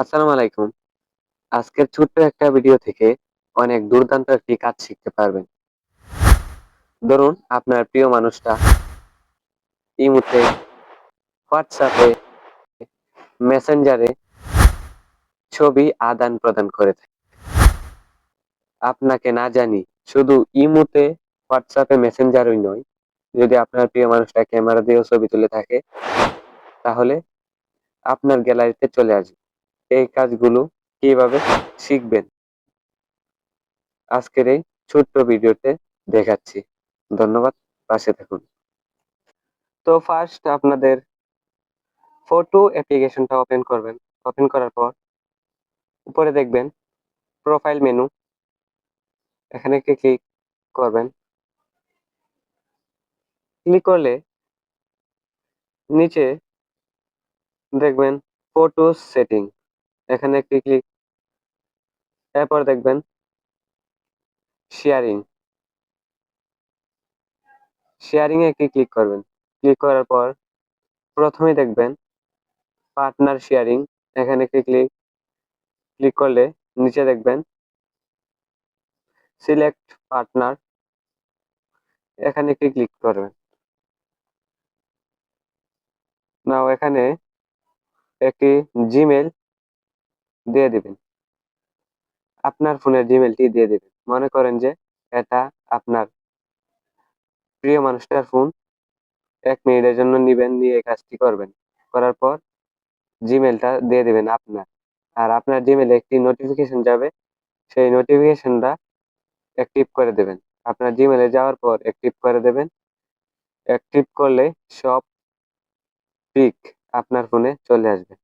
আসসালামু আলাইকুম। আজকের ছোট্ট একটা ভিডিও থেকে অনেক দুর্দান্ত একটি কাজ শিখতে পারবেন। ধরুন আপনার প্রিয় মানুষটা ইমুতে হোয়াটসঅ্যাপে মেসেঞ্জারে ছবি আদান প্রদান করে থাকে। আপনাকে না জানি শুধু ইমুতে হোয়াটসঅ্যাপে মেসেঞ্জারই নয়, যদি আপনার প্রিয় মানুষটা ক্যামেরা দিয়েও ছবি তুলে থাকে, তাহলে আপনার গ্যালারিতে চলে আসবে। এই কাজগুলো কীভাবে শিখবেন? আজকের এই ছোট্ট ভিডিওতে দেখাচ্ছি। ধন্যবাদ, পাশে থাকুন। তো ফার্স্ট আপনাদের ফটো অ্যাপ্লিকেশনটা ওপেন করবেন। ওপেন করার পর উপরে দেখবেন প্রোফাইল মেনু এখানে ক্লিক করবেন। ক্লিক করলে নিচে দেখবেন ফটো সেটিং এখানে একটি ক্লিক এরপর দেখবেন শেয়ারিং শেয়ারিং এ একটি ক্লিক করবেন? ক্লিক করার পর প্রথমে দেখবেন পার্টনার শেয়ারিং এখানে একটি ক্লিক ক্লিক করলে নিচে দেখবেন সিলেক্ট পার্টনার এখানে একটি ক্লিক করবেন। নাও এখানে একটি জিমেল দিয়ে দিবেন। আপনার ফোনের জিমেলটি দিয়ে দিবেন। মনে করেন যে এটা আপনার প্রিয় মানুষটার ফোন, এক মিনিটের জন্য নিবেন, নিয়ে কাজটি করবেন। করার পর জিমেলটা দিয়ে দিবেন আপনার। আর আপনার জিমেলে একটি নোটিফিকেশন যাবে। সেই নোটিফিকেশনটা অ্যাক্টিভ করে দেবেন। আপনার জিমেলে যাওয়ার পর অ্যাক্টিভ করে দেবেন। অ্যাক্টিভ করলে সব পিক আপনার ফোনে চলে আসবে।